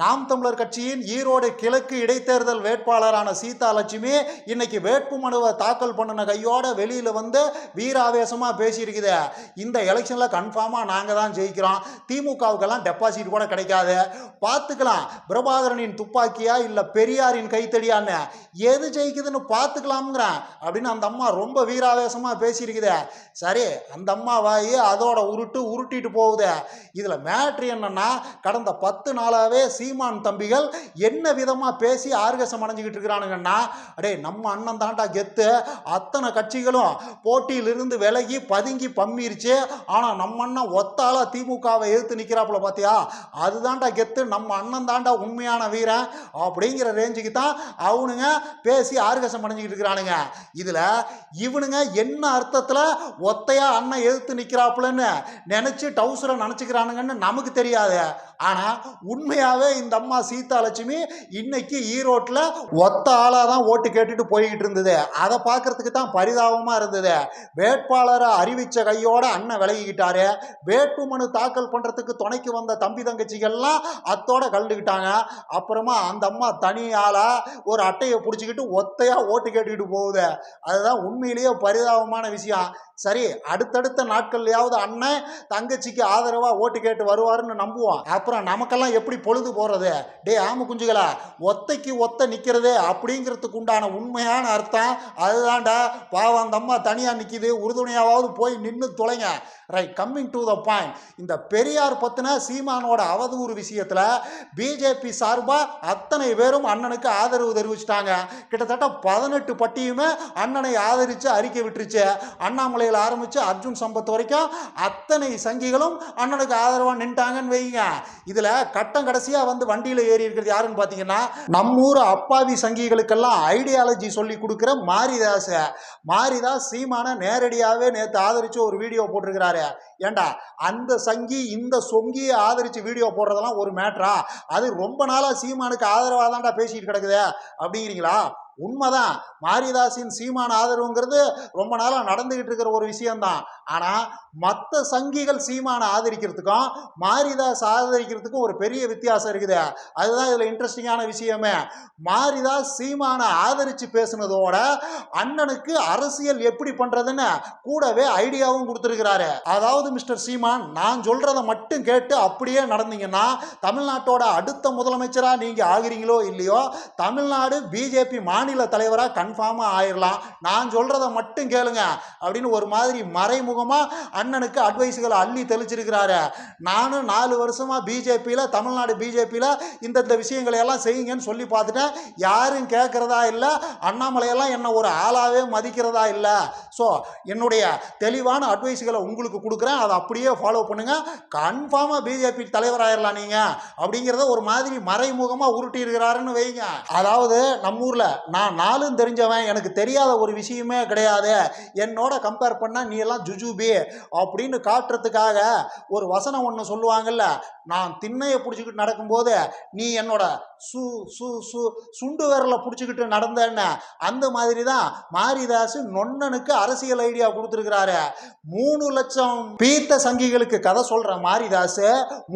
நாம் தமிழர் கட்சியின் ஈரோடு கிழக்கு இடைத்தேர்தல் வேட்பாளரான சீதா லட்சுமி இன்னைக்கு வேட்பு மனுவை தாக்கல் பண்ணின கையோட வெளியில் வந்து வீராவேசமாக பேசியிருக்குது. இந்த எலெக்ஷனில் கன்ஃபார்மாக நாங்கள் தான் ஜெயிக்கிறோம். திமுகவுக்கெல்லாம் டெபாசிட் கூட கிடைக்காது. பார்த்துக்கலாம். பிரபாகரனின் துப்பாக்கியா இல்லை பெரியாரின் கைத்தடியான்னு. எது ஜெயிக்குதுன்னு பார்த்துக்கலாம்ங்கிறேன். அப்படின்னு அந்த அம்மா ரொம்ப வீராவேசமாக பேசியிருக்குது. சரி அந்த அம்மா வாயி அதோட உருட்டு உருட்டிட்டு போகுது. இதில் மேட்ரு என்னன்னா கடந்த பத்து நாளாவே சீமான் தம்பிகள் என்ன விதமா பேசி ஆர்கசம் அடைஞ்சுக்கிட்டு இருக்கிறானுங்கன்னா அடே நம்ம அண்ணன் தாண்டா கெத்து. அத்தனை கட்சிகளும் போட்டியிலிருந்து விலகி பதுங்கி பம்மிருச்சு. ஆனா நம்ம அண்ணன் ஒத்தால திமுகவை எதிர்த்து நிக்கிறாப்புல பார்த்தியா அதுதான்டா கெத்து. நம்ம அண்ணன் தாண்டா உண்மையான வீரன் அப்படிங்கிற ரேஞ்சுக்கு தான் அவனுங்க பேசி ஆர்கசம் அடைஞ்சுக்கிட்டு இருக்கிறானுங்க. இதுல இவனுங்க என்ன அர்த்தத்துல ஒத்தையா அண்ணன் எதிர்த்து நிக்கிறாப்புலன்னு நினைச்சு டவுசரை நினச்சிக்கிறானுங்கன்னு நமக்கு தெரியாது. ஆனா உண்மையாவே இந்த அம்மா சீதா லட்சுமி இன்னைக்கு ஈரோட்டில் ஒத்த ஆளாக தான் ஓட்டு கேட்டுட்டு போய்கிட்டு இருந்தது. அதை பார்க்கறதுக்கு தான் பரிதாபமாக இருந்தது. வேட்பாளரை அறிவித்த கையோட அண்ணன் விலகிக்கிட்டாரு. வேட்பு மனு தாக்கல் பண்ணுறதுக்கு துணைக்கு வந்த தம்பி தங்கச்சிகள்லாம் அத்தோட கலந்துக்கிட்டாங்க. அப்புறமா அந்த அம்மா தனி ஆளாக ஒரு அட்டையை பிடிச்சிக்கிட்டு ஒத்தையா ஓட்டு கேட்டுக்கிட்டு போகுது. அதுதான் உண்மையிலேயே பரிதாபமான விஷயம். சரி அடுத்தடுத்த நாட்கள்லயாவது அண்ணன் தங்கச்சிக்கு ஆதரவாக ஓட்டு கேட்டு வருவாருன்னு நம்புவோம். அப்புறம் நமக்கெல்லாம் எப்படி பொழுது போகிறது டே ஆம குஞ்சுகளா ஒத்தைக்கு ஒத்த நிக்கிறது அப்படிங்கிறதுக்கு உண்டான உண்மையான அர்த்தம் அதுதான்டா. பாவம் அந்த அம்மா தனியா நிக்குது. உறுதுணையாவது போய் நின்று தொலைங்க. Right coming to the point இந்த பெரியார் பத்தின சீமானோட அவதூறு விஷயத்துல பிஜேபி சார்பா அத்தனை பேரும் அண்ணனுக்கு ஆதரவு தெரிவிச்சிட்டாங்க. கிட்டத்தட்ட பதினெட்டு பட்டியுமே அண்ணனை ஆதரிச்சு அறிக்கை விட்டுருச்சு. அண்ணாமலையில் ஆரம்பிச்சு அர்ஜுன் சம்பத் வரைக்கும் அத்தனை சங்கிகளும் அண்ணனுக்கு ஆதரவா நின்ட்டாங்கன்னு வைங்க. இதுல கட்டம் கடைசியா வந்து வண்டியில் ஏறி இருக்கிறது யாருன்னு பார்த்தீங்கன்னா நம்ம ஊர் அப்பாவி சங்கிகளுக்கெல்லாம் ஐடியாலஜி சொல்லி கொடுக்குற மாரிதாஸ் மாரிதாஸ் சீமான நேரடியாகவே நேற்று ஆதரித்து ஒரு வீடியோ போட்டிருக்கிறாரு. ஏண்டா அந்த சங்கி இந்த சொங்கியை ஆதரித்து வீடியோ போடுறதெல்லாம் ஒரு மேட்ரா அது ரொம்ப நாளாக சீமானுக்கு ஆதரவாக தான்டா பேசிட்டு கிடக்குது. அப்படிங்கிறீங்களா? உண்மைதான். மாரிதாசின் சீமான ஆதரவுங்கிறது ரொம்ப நாளாக நடந்துகிட்டு இருக்கிற ஒரு விஷயம்தான். ஆனால் மற்ற சங்கிகள் சீமானை ஆதரிக்கிறதுக்கும் மாரிதாஸ் ஆதரிக்கிறதுக்கும் ஒரு பெரிய வித்தியாசம் இருக்குது. அதுதான் இதில் இன்ட்ரெஸ்டிங்கான விஷயமே. மாரிதாஸ் சீமானை ஆதரித்து பேசுனதோட அண்ணனுக்கு அரசியல் எப்படி பண்ணுறதுன்னு கூடவே ஐடியாவும் கொடுத்துருக்கிறாரு. அதாவது மிஸ்டர் சீமான் நான் சொல்கிறத மட்டும் கேட்டு அப்படியே நடந்தீங்கன்னா தமிழ்நாட்டோட அடுத்த முதலமைச்சராக நீங்கள் ஆகிறீங்களோ இல்லையோ தமிழ்நாடு பிஜேபி மாநில மாநில தலைவராக கன்ஃபார்மாக ஆயிடலாம் நான் சொல்கிறத மட்டும் கேளுங்க. அப்படின்னு ஒரு மாதிரி மறைமுகமாக அண்ணனுக்கு அட்வைஸுகளை அள்ளி தெளிச்சிருக்கிறாரு. நானும் நாலு வருஷமாக பிஜேபியில் தமிழ்நாடு பிஜேபியில் இந்தந்த விஷயங்களை எல்லாம் செய்யுங்கன்னு சொல்லி பார்த்துட்டேன். யாரும் கேட்குறதா இல்லை. அண்ணாமலையெல்லாம் என்னை ஒரு ஆளாகவே மதிக்கிறதா இல்லை. ஸோ என்னுடைய தெளிவான அட்வைஸுகளை உங்களுக்கு கொடுக்குறேன். அதை அப்படியே ஃபாலோ பண்ணுங்கள் கன்ஃபார்மாக பிஜேபி தலைவராயிடலாம் நீங்கள் அப்படிங்கிறத ஒரு மாதிரி மறைமுகமாக உருட்டி இருக்கிறாருன்னு வைங்க. அதாவது நம்ம ஊரில் நான் நாளும் தெரிஞ்சவன். எனக்கு தெரியாத ஒரு விஷயமே கிடையாது. என்னோட கம்பேர் பண்ணால் நீ எல்லாம் ஜுஜுபி அப்படின்னு காட்டுறதுக்காக ஒரு வசனம் ஒன்று சொல்லுவாங்கல்ல நான் திண்ணையை பிடிச்சிக்கிட்டு நடக்கும்போது நீ என்னோட சு சு சு சுண்டு விரலை பிடிச்சிக்கிட்டு நடந்தேன்னு. அந்த மாதிரி தான் மாரிதாஸ் நொன்னனுக்கு அரசியல் ஐடியா கொடுத்துருக்கிறாரு. மூணு லட்சம் பீத்த சங்கிகளுக்கு கதை சொல்ற மாரிதாஸ்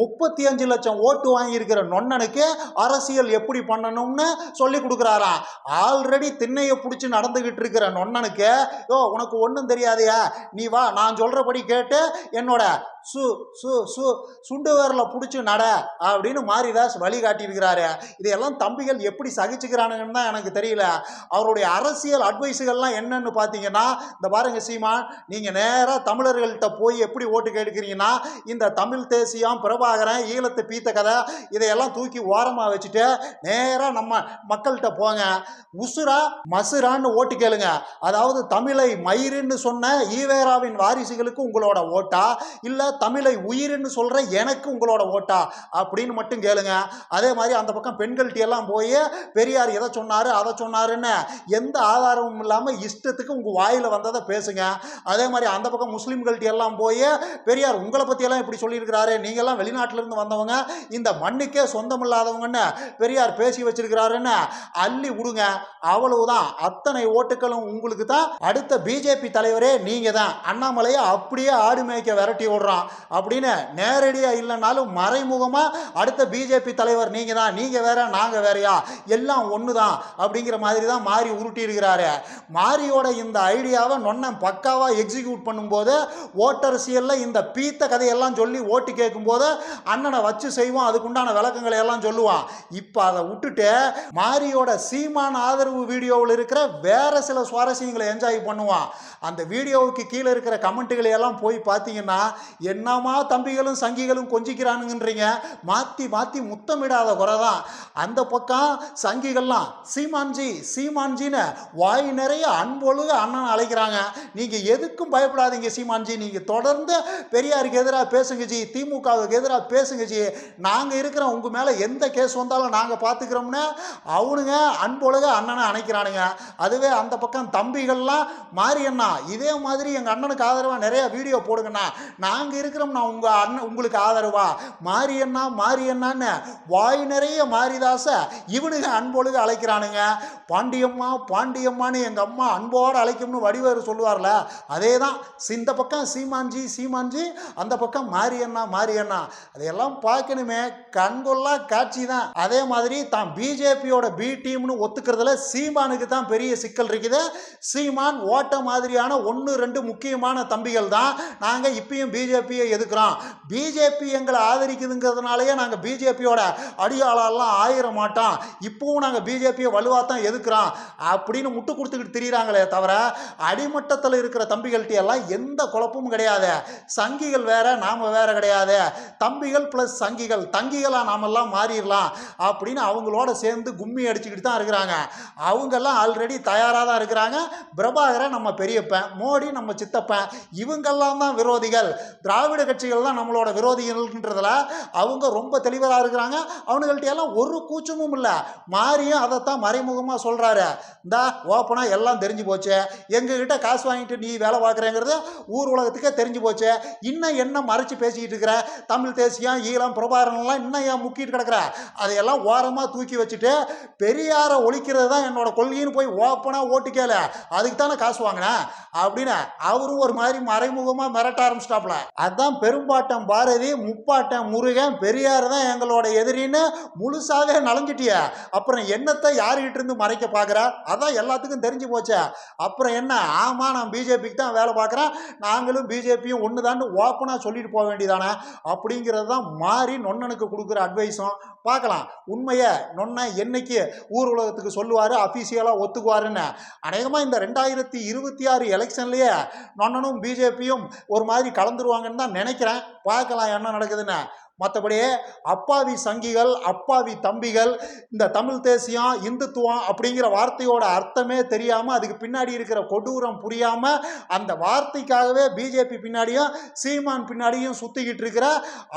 முப்பத்தி அஞ்சு லட்சம் ஓட்டு வாங்கியிருக்கிற நொன்னனுக்கு அரசியல் எப்படி பண்ணணும்னு சொல்லி கொடுக்குறாராம். ஆல்ரெடி திண்ணையை பிடிச்சி நடந்துகிட்டு இருக்கிற நொன்னனுக்கு யோ உனக்கு ஒன்றும் தெரியாதையா நீ வா நான் சொல்றபடி கேட்டு என்னோட சு சு சு சுண்டு வேரில் பிடிச்சி நட அப்படின்னு மாரிதாஸ் வழி காட்டியிருக்கிறாரு இதையெல்லாம் தம்பிகள் எப்படி சகிச்சுக்கிறானுங்கன்னு தான் எனக்கு தெரியல. அவருடைய அரசியல் அட்வைஸுகள்லாம் என்னன்னு பார்த்தீங்கன்னா இந்த பாருங்க சீமான் நீங்கள் நேராக தமிழர்கள்ட்ட போய் எப்படி ஓட்டு கேட்குறீங்கன்னா இந்த தமிழ் தேசியம் பிரபாகரன் ஈழத்து பீத்த கதை இதையெல்லாம் தூக்கி ஓரமாக வச்சுட்டு நேராக நம்ம மக்கள்கிட்ட போங்க. உசுரா மசுரான்னு ஓட்டு கேளுங்க. அதாவது தமிழை மயிருன்னு சொன்ன ஈவேராவின் வாரிசுகளுக்கு உங்களோட ஓட்டா? இல்லை தமிழை உயிர்னு சொல்கிற எனக்கு உங்களோட ஓட்டா அப்படின்னு மட்டும் கேளுங்க. அதே மாதிரி அந்த பக்கம் பெண்கள்கிட்ட எல்லாம் போய் பெரியார் எதை சொன்னார் அதை சொன்னாருன்னு எந்த ஆதாரமும் இல்லாமல் இஷ்டத்துக்கு உங்கள் வாயில் வந்ததை பேசுங்க. அதே மாதிரி அந்த பக்கம் முஸ்லீம்கள்ட்ட எல்லாம் போய் பெரியார் உங்களை பற்றியெல்லாம் இப்படி சொல்லியிருக்கிறாரு. நீங்கள்லாம் வெளிநாட்டிலேருந்து வந்தவங்க. இந்த மண்ணுக்கே சொந்தம் இல்லாதவங்கன்னு பெரியார் பேசி வச்சிருக்கிறாருன்னு அள்ளி விடுங்க அவ்வளவுதான். அத்தனை ஓட்டுகளும் உங்களுக்கு தான். அடுத்த பிஜேபி தலைவரே நீங்கள் தான் அண்ணாமலையை அப்படியே ஆடு மேய்க்க விரட்டி விடுறான். எடுக்கலாம் அப்படின்னு நேரடியாக இல்லைனாலும் மறைமுகமாக அடுத்த பிஜேபி தலைவர் நீங்கள் தான் நீங்கள் வேற நாங்கள் வேறையா? எல்லாம் ஒன்று தான் அப்படிங்கிற மாதிரி தான் மாறி உருட்டி இருக்கிறாரு. மாரியோட இந்த ஐடியாவை நொன்னன் பக்காவாக எக்ஸிக்யூட் பண்ணும்போது ஓட்டரசியலில் இந்த பீத்த கதையெல்லாம் சொல்லி ஓட்டு கேட்கும்போது அண்ணனை வச்சு செய்வோம் அதுக்குண்டான விளக்கங்களை எல்லாம் சொல்லுவான். இப்போ அதை விட்டுட்டு மாரியோட சீமான் ஆதரவு வீடியோவில் இருக்கிற வேற சில சுவாரஸ்யங்களை என்ஜாய் பண்ணுவான். அந்த வீடியோவுக்கு கீழே இருக்கிற கமெண்ட்டுகளை எல்லாம் போய் பார்த்தீங்கன்னா என்னமா தம்பிகளும் சங்கிகளும் கொஞ்சிக்கிறானுங்கன்றீங்க? மாற்றி மாற்றி முத்தமிடாத குறை தான் அந்த பக்கம் சங்கிகள்லாம் சீமான்ஜி சீமான்ஜின்னு வாய் நிறைய அன்பொழுக அண்ணன் அழைக்கிறாங்க. நீங்கள் எதுக்கும் பயப்படாதீங்க சீமான்ஜி. நீங்கள் தொடர்ந்து பெரியாருக்கு எதிராக பேசுங்க ஜி. திமுகவுக்கு எதிராக பேசுங்க ஜி. நாங்கள் இருக்கிறோம் உங்கள் மேலே எந்த கேஸ் வந்தாலும் நாங்கள் பார்த்துக்கிறோம்னு அவனுங்க அன்பொழுக அண்ணனை அணைக்கிறானுங்க. அதுவே அந்த பக்கம் தம்பிகள்லாம் மாரியண்ணா இதே மாதிரி எங்கள் அண்ணனுக்கு ஆதரவாக நிறைய வீடியோ போடுங்கண்ணா. நாங்கள் இருக்கிறோம்ண்ணா உங்கள் அண்ணன் உங்களுக்கு ஆதரவா? மாரியண்ணா மாரியண்ணான்னு வாய் நிறைய மாரிதாச இவனுங்க அன்பொழுது அழைக்கிறானுங்க. பாண்டியம்மா பாண்டியம்மான்னு எங்கள் அம்மா அன்போடு அழைக்கும்னு வடிவேறு சொல்லுவார்ல அதே தான் இந்த பக்கம் சீமான்ஜி சீமான்ஜி அந்த பக்கம் மாரியண்ணா மாரியண்ணா அதையெல்லாம் பார்க்கணுமே கண்கொள்ளா காட்சி தான். அதே மாதிரி தான் பிஜேபியோட பி டீம்னு ஒத்துக்கிறதுல சீமானுக்கு தான் பெரிய சிக்கல் இருக்குது. சீமான் ஓட்ட மாதிரியான ஒன்று ரெண்டு முக்கியமான தம்பிகள் தான். நாங்கள் இப்பயும் பிஜேபி பிஜேபியை எதுக்குறோம் பிஜேபி எங்களை ஆதரிக்குதுங்கிறதுனாலயே நாங்கள் பிஜேபியோட அடியாளெல்லாம் ஆயிர மாட்டோம் இப்பவும் நாங்கள் பிஜேபியை வலுவாக தான் எதுக்குறோம் அப்படின்னு முட்டு கொடுத்துக்கிட்டு திரியிறாங்களே தவிர அடிமட்டத்தில் இருக்கிற தம்பிகள்கிட்ட எல்லாம் எந்த குழப்பமும் கிடையாது. சங்கிகள் வேற நாம வேற கிடையாது. தம்பிகள் ப்ளஸ் சங்கிகள் தங்கிகளாக நாமெல்லாம் மாறிடலாம் அப்படின்னு அவங்களோட சேர்ந்து கும்மி அடிச்சுக்கிட்டு தான் இருக்கிறாங்க. அவங்கெல்லாம் ஆல்ரெடி தயாராக தான் இருக்கிறாங்க. பிரபாகரன் நம்ம பெரியப்பன் மோடி நம்ம சித்தப்பன் இவங்கெல்லாம் தான் விரோதிகள். திராவிட கட்சிகள் தான் நம்மளோட விரோதிகள்ன்றதில் அவங்க ரொம்ப தெளிவாக இருக்கிறாங்க. அவனுங்கள்ட்ட எல்லாம் ஒரு கூச்சமும் இல்லை. மாறியும் அதைத்தான் மறைமுகமாக சொல்கிறாரு இந்தா ஓப்பனாக எல்லாம் தெரிஞ்சு போச்சு. எங்ககிட்ட காசு வாங்கிட்டு நீ வேலை பார்க்குறேங்கிறது ஊர் உலகத்துக்கே தெரிஞ்சு போச்சு. இன்னும் என்ன மறைச்சு பேசிக்கிட்டு இருக்கிற? தமிழ் தேசியம் ஈழம் பிரபாரன்லாம் இன்னும் ஏன் முக்கிட்டு கிடக்குற? அதையெல்லாம் ஓரமாக தூக்கி வச்சுட்டு பெரியாரை ஒழிக்கிறது தான் என்னோட கொள்கைன்னு போய் ஓப்பனாக ஓட்டு கேள. அதுக்கு தானே காசு வாங்கினேன். அப்படின்னு அவரும் ஒரு மாதிரி மறைமுகமாக மிரட்ட ஆரம்பிச்சிட்டாப்ல அதான் பெரும்பாட்டம் பாரதி முப்பாட்டம் முருகன் பெரியார் தான் எங்களோட எதிரின்னு முழுசாவே நலஞ்சிட்டிய. அப்புறம் என்னத்தை யாருக்கிட்ட இருந்து மறைக்க பார்க்குறா அதான் எல்லாத்துக்கும் தெரிஞ்சு போச்சே. அப்புறம் என்ன? ஆமாம் நான் பிஜேபிக்கு தான் வேலை பார்க்குறேன் நாங்களும் பிஜேபியும் ஒன்று தான் ஓப்பனாக சொல்லிட்டு போக வேண்டியதானே? அப்படிங்கிறது தான் மாறி நொன்னனுக்கு கொடுக்குற அட்வைஸும் பார்க்கலாம். உண்மையை நொன்ன என்னைக்கு ஊர் உலகத்துக்கு சொல்லுவார் அஃபீஷியலாக ஒத்துக்குவாருன்னு. அநேகமாக இந்த ரெண்டாயிரத்தி இருபத்தி ஆறு எலெக்ஷன்லேயே நொன்னனும் பிஜேபியும் ஒரு மாதிரி கலந்துருவாங்க கலந்துருவாங்கன்னு தான் நினைக்கிறேன். பார்க்கலாம் என்ன நடக்குதுன்னு. மற்றபடி அப்பாவி சங்கிகள் அப்பாவி தம்பிகள் இந்த தமிழ் தேசியம் இந்துத்துவம் அப்படிங்கிற வார்த்தையோட அர்த்தமே தெரியாமல் அதுக்கு பின்னாடி இருக்கிற கொடூரம் புரியாமல் அந்த வார்த்தைக்காகவே பிஜேபி பின்னாடியும் சீமான் பின்னாடியும் சுற்றிக்கிட்டு இருக்கிற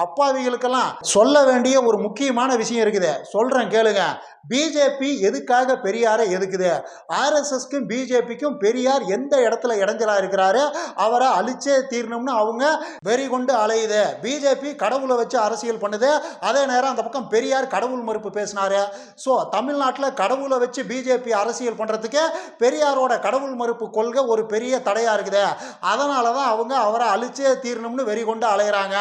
அப்பாவிகளுக்கெல்லாம் சொல்ல வேண்டிய ஒரு முக்கியமான விஷயம் இருக்குது. சொல்கிறேன் கேளுங்க. பிஜேபி எதுக்காக பெரியாரை எதுக்குது? ஆர்எஸ்எஸ்க்கும் பிஜேபிக்கும் பெரியார் எந்த இடத்துல இடைஞ்சலாக இருக்கிறாரு? அவரை அழிச்சே தீரணும்னு அவங்க வெறி கொண்டு அலையுது. பிஜேபி கடவுளை வச்சு அரசியல் பண்ணுது. அதே நேரம் அந்த பக்கம் பெரியார் கடவுள் மறுப்பு பேசினாரு. ஸோ தமிழ்நாட்டில் கடவுளை வச்சு பிஜேபி அரசியல் பண்ணுறதுக்கு பெரியாரோட கடவுள் மறுப்பு கொள்கை ஒரு பெரிய தடையாக இருக்குது. அதனால தான் அவங்க அவரை அழிச்சே தீரணும்னு வெறி கொண்டு அலையிறாங்க.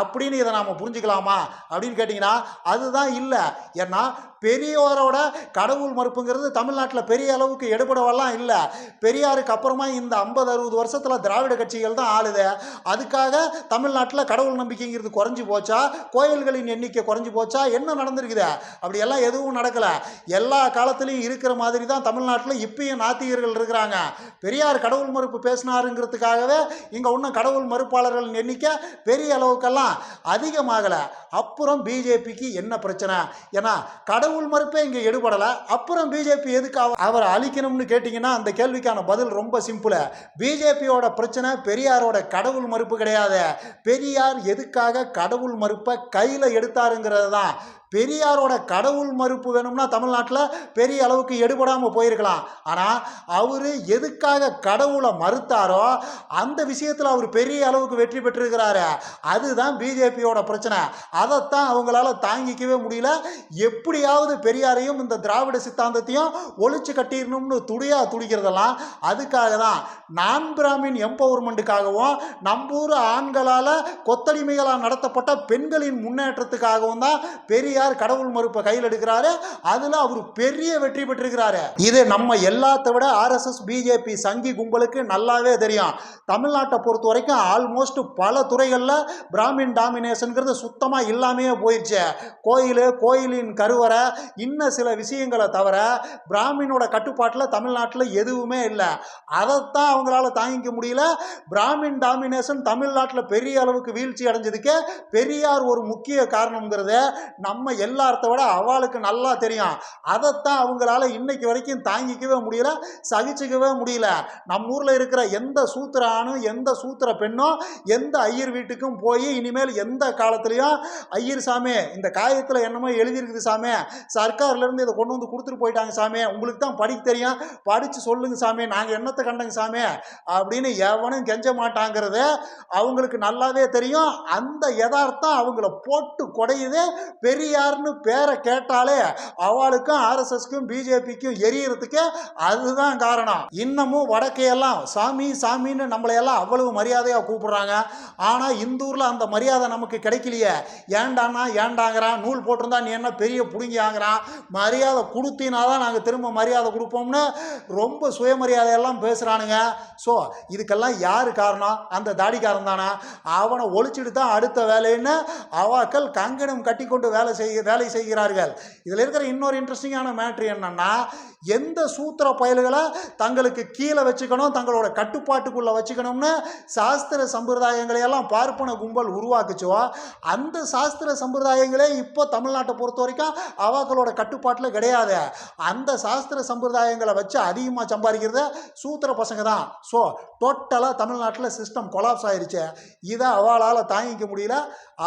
அப்படின்னு இதை நாம் புரிஞ்சுக்கலாமா? அப்படின்னு கேட்டிங்கன்னா அதுதான் இல்லை. ஏன்னா பெரியோரோட கடவுள் மறுப்புங்கிறது தமிழ்நாட்டில் பெரிய அளவுக்கு எடுபடவெல்லாம் இல்லை. பெரியாருக்கு அப்புறமா இந்த ஐம்பது அறுபது வருஷத்தில் திராவிட கட்சிகள் தான் ஆளுது. அதுக்காக தமிழ்நாட்டில் கடவுள் நம்பிக்கைங்கிறது குறைஞ்சி போச்சா? கோயில்களின் எண்ணிக்கை குறைஞ்சி போச்சா? என்ன நடந்திருக்குது? அப்படியெல்லாம் எதுவும் நடக்கலை. எல்லா காலத்துலேயும் இருக்கிற மாதிரி தான் தமிழ்நாட்டில் இப்பயும் நாத்திகர்கள் இருக்கிறாங்க. பெரியார் கடவுள் மறுப்பு பேசினாருங்கிறதுக்காகவே இங்கே இன்னும் கடவுள் மறுப்பாளர்களின் எண்ணிக்கை பெரிய அளவுக்கெல்லாம் அதிகமாகலை. அப்புறம் பிஜேபிக்கு என்ன பிரச்சனை? ஏன்னா கடவுள் கடவுள் மறுப்பே இங்கே எடுபடலை. அப்புறம் பிஜேபி எதுக்கு அவரை அழிக்கணும்னு கேட்டிங்கன்னா அந்த கேள்விக்கான பதில் ரொம்ப சிம்பிளு. பிஜேபியோட பிரச்சனை பெரியாரோட கடவுள் மறுப்பு கிடையாது. பெரியார் எதுக்காக கடவுள் மறுப்பை கையில் எடுத்தாருங்கிறது தான் பெரியாரோட கடவுள் மறுப்பு வேணும்னா தமிழ்நாட்டில் பெரிய அளவுக்கு எடுபடாமல் போயிருக்கலாம். ஆனால் அவர் எதுக்காக கடவுளை மறுத்தாரோ அந்த விஷயத்தில் அவர் பெரிய அளவுக்கு வெற்றி பெற்றிருக்கிறாரு. அதுதான் பிஜேபியோட பிரச்சனை. அதைத்தான் அவங்களால தாங்கிக்கவே முடியல. எப்படியாவது பெரியாரையும் இந்த திராவிட சித்தாந்தத்தையும் ஒழிச்சு கட்டிடணும்னு துடியா துடிக்கிறதெல்லாம் அதுக்காக தான். நான் பிராமின் எம்பவர்மெண்ட்டுக்காகவும் நம்பூர் ஆண்களால் கொத்தடிமைகளால் நடத்தப்பட்ட பெண்களின் முன்னேற்றத்துக்காகவும் தான் பெரியார் கடவுள் மறுப்பை கையில் எடுக்கிறாரு அதில் அவர் பெரிய வெற்றி பெற்றிருக்கிறாரு. இது நம்ம எல்லாத்த விட ஆர்எஸ்எஸ் பிஜேபி சங்கி கும்பலுக்கு நல்லாவே தெரியும். தமிழ்நாட்டை பொறுத்த வரைக்கும் ஆல்மோஸ்ட் பல துறைகளில் பிராமின் டாமினேஷனுங்கிறது சுத்தமாக இல்லாமையே போயிடுச்சு கோயில் கோயிலின் கருவறை இன்னும் சில விஷயங்களை தவிர பிராமினோட கட்டுப்பாட்டில் தமிழ்நாட்டில் எதுவுமே இல்லை. அதைத்தான் அவங்களால தாங்கிக்க முடியல. பிராமின் டாமினேஷன் தமிழ்நாட்டில் பெரிய அளவுக்கு வீழ்ச்சி அடைஞ்சதுக்கு பெரியார் ஒரு முக்கிய காரணங்கிறத நம்ம எல்லார்த்த விட அவளுக்கு நல்லா தெரியும். அதைத்தான் அவங்களால இன்னைக்கு வரைக்கும் தாங்கிக்கவே முடியல சகிச்சுக்கவே முடியல. நம்ம ஊரில் இருக்கிற எந்த சூத்திர ஆணும் எந்த சூத்திர பெண்ணும் எந்த ஐயர் வீட்டுக்கும் போய் இனிமேல் எந்த காலத்துலேயும் ஐயர் சாமி இந்த காயத்தில் என்னமோ எழுதியிருக்குது சாமி சர்க்கார்லேருந்து இதை கொண்டு வந்து கொடுத்துட்டு போயிட்டாங்க சாமி உங்களுக்கு தான் படிக்க தெரியும் படித்து சொல்லுங்க சாமி நாங்கள் என்னத்தை கண்டங்க சாமி அப்படின்னு எவனும் கெஞ்ச மாட்டாங்கிறது அவங்களுக்கு நல்லாவே தெரியும். அந்த யதார்த்தம் அவங்கள போட்டு குடையுது பெரிய பெரியார்னு பேரை கேட்டாலே அவளுக்கும் ஆர்எஸ்எஸ்க்கும் பிஜேபிக்கும் எரியறதுக்கு அதுதான் காரணம். இன்னமும் வடக்கையெல்லாம் சாமி சாமின்னு நம்மளையெல்லாம் அவ்வளவு மரியாதையாக கூப்பிடுறாங்க. ஆனால் இந்தூரில் அந்த மரியாதை நமக்கு கிடைக்கலையே. ஏண்டானா ஏண்டாங்கிறான் நூல் போட்டிருந்தா நீ என்ன பெரிய புடுங்கியாங்கிறான் மரியாதை கொடுத்தினா தான் நாங்கள் திரும்ப மரியாதை கொடுப்போம்னு ரொம்ப சுயமரியாதையெல்லாம் பேசுகிறானுங்க ஸோ இதுக்கெல்லாம் யார் காரணம்? அந்த தாடிக்காரன் தானே? அவனை ஒழிச்சிட்டு தான் அடுத்த வேலைன்னு அவாக்கள் கங்கணம் கட்டி கொண்டு வேலை செய்ய வேலை செய்கிறார்கள். இதில் இருக்கிற இன்னொரு இன்ட்ரெஸ்டிங்கான மேட்ரு என்னன்னா எந்த சூத்திர பயல்களை தங்களுக்கு கீழே வச்சுக்கணும் தங்களோட கட்டுப்பாட்டுக்குள்ளே வச்சுக்கணும்னு சாஸ்திர சம்பிரதாயங்களை எல்லாம் பார்ப்பன கும்பல் உருவாக்குச்சோ அந்த சாஸ்திர சம்பிரதாயங்களே இப்போ தமிழ்நாட்டை பொறுத்த வரைக்கும் அவாக்களோட கட்டுப்பாட்டில் கிடையாது. அந்த சாஸ்திர சம்பிரதாயங்களை வச்சு அதிகமாக சம்பாதிக்கிறது சூத்திர பசங்க தான். ஸோ டோட்டலாக தமிழ்நாட்டில் சிஸ்டம் கொலாப்ஸ் ஆயிடுச்சு இதை அவளால் தாங்கிக்க முடியல.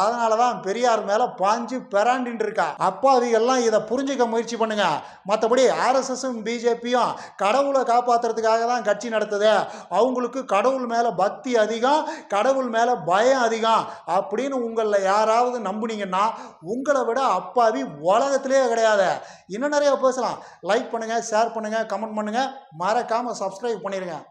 அதனால தான் பெரியார் மேலே பாஞ்சு பெராண்டி பெறாண்டின்னு இருக்கா அப்பாவிகள்லாம் இதை புரிஞ்சுக்க முயற்சி பண்ணுங்க. மற்றபடி ஆர்எஸ்எஸும் பிஜேபியும் கடவுளை காப்பாற்றுறதுக்காக தான் கட்சி நடத்துது. அவங்களுக்கு கடவுள் மேலே பக்தி அதிகம் கடவுள் மேலே பயம் அதிகம். அப்படின்னு உங்களில் யாராவது நம்புனீங்கன்னா உங்களை விட அப்பாவி உலகத்திலே கிடையாது. இன்னும் நிறைய பேசலாம். லைக் பண்ணுங்கள் ஷேர் பண்ணுங்கள் கமெண்ட் பண்ணுங்கள் மறக்காமல் சப்ஸ்கிரைப் பண்ணிடுங்க